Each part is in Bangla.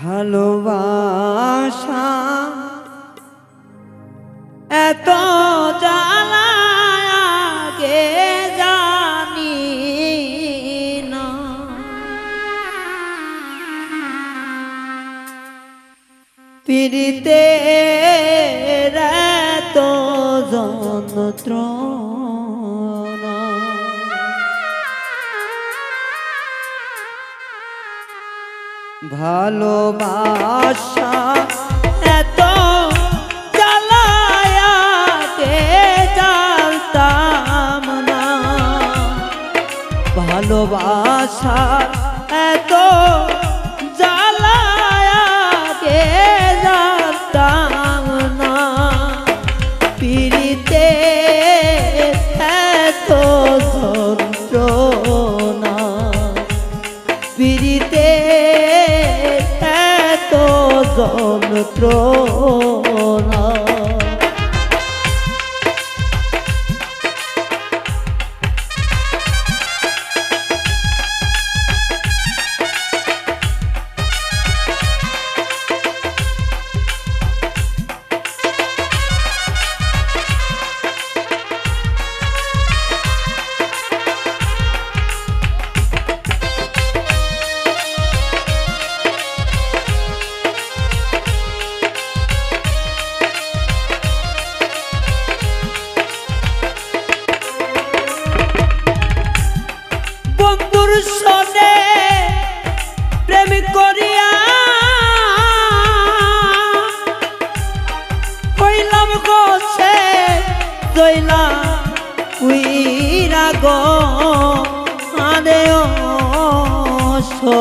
ভালোবাসা। এত জালায়াকে জানি না। পিড়িতে তো যন্ত্র ভালোবাসা। মিত্র। জইলা উইরা গো আদেও সো।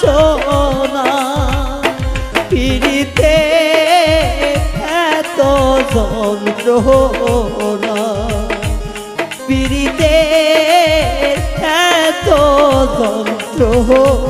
সোনা পিড়িতে এত যন্ত্রণা পিড়িতে এত যন্ত্রণা।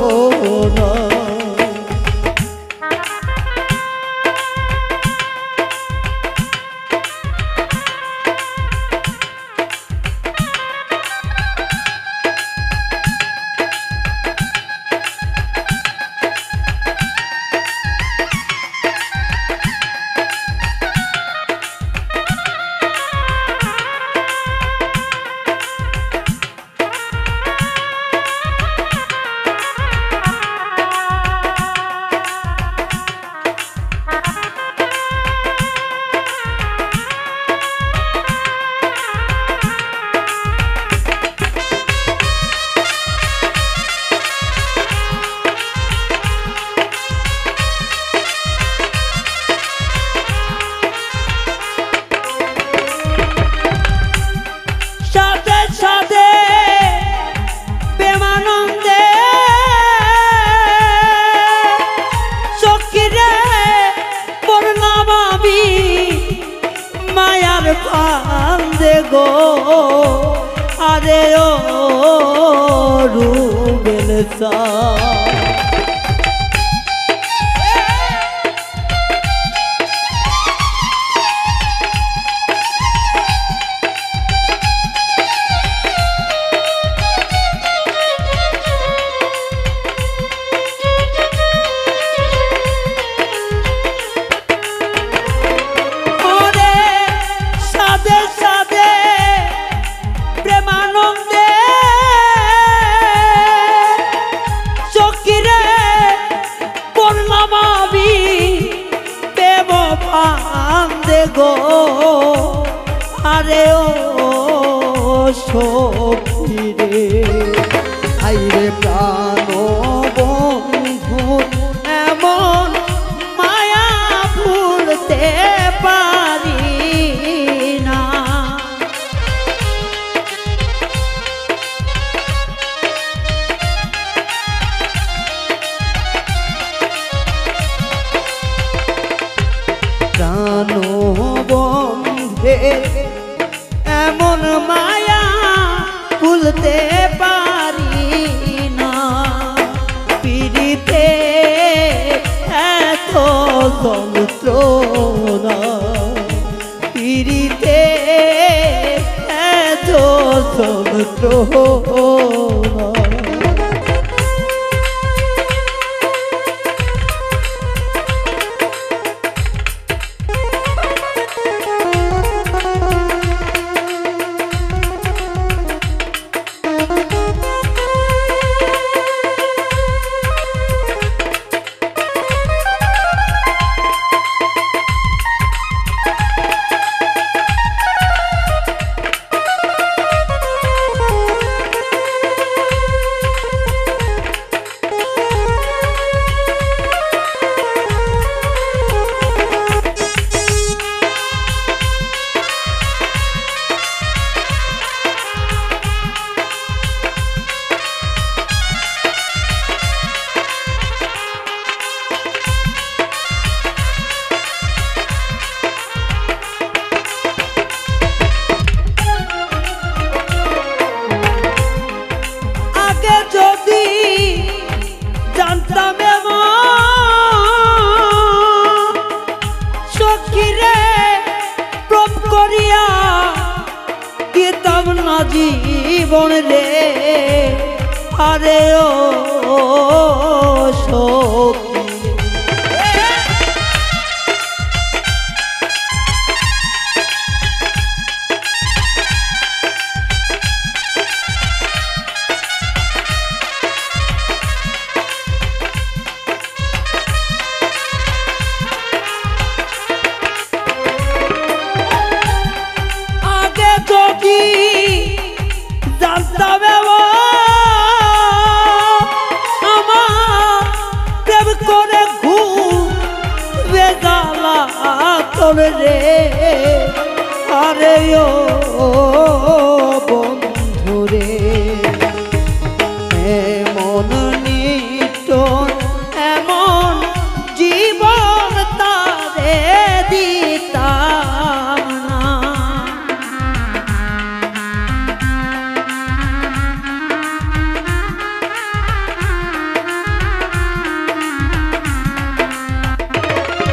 কান্দে গো। আরে ও রুবেল সা গো। আরে ও সখী রে। এমন মায়া ভুলতে পারি না। পিড়িতে এত যন্ত্রণা। পিড়িতে এত যন্ত্রণা। জীবন রে আরে ও আরে ও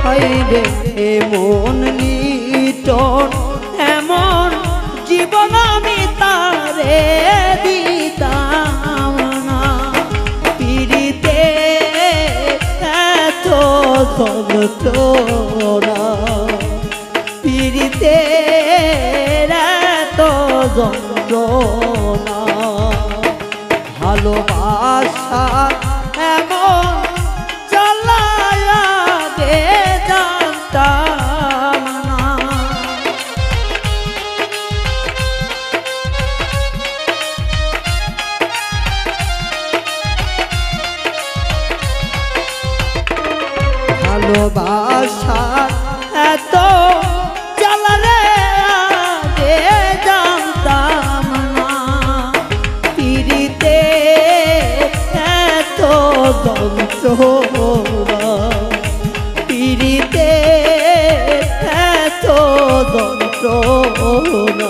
হাইরে এমন নিটন। এমন জীবন আমি তারে দিতাম না। পিড়িতে এত যন্ত্রণা পিড়িতে এত যন্ত্রণা। ভালোবাসা যন্ত্রণা পিড়িতে এত যন্ত্রণা।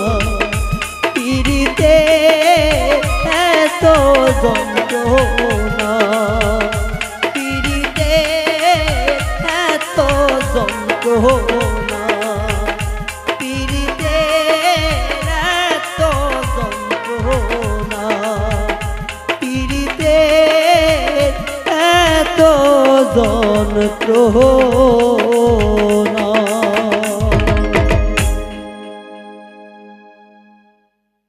এত যন্ত্রণা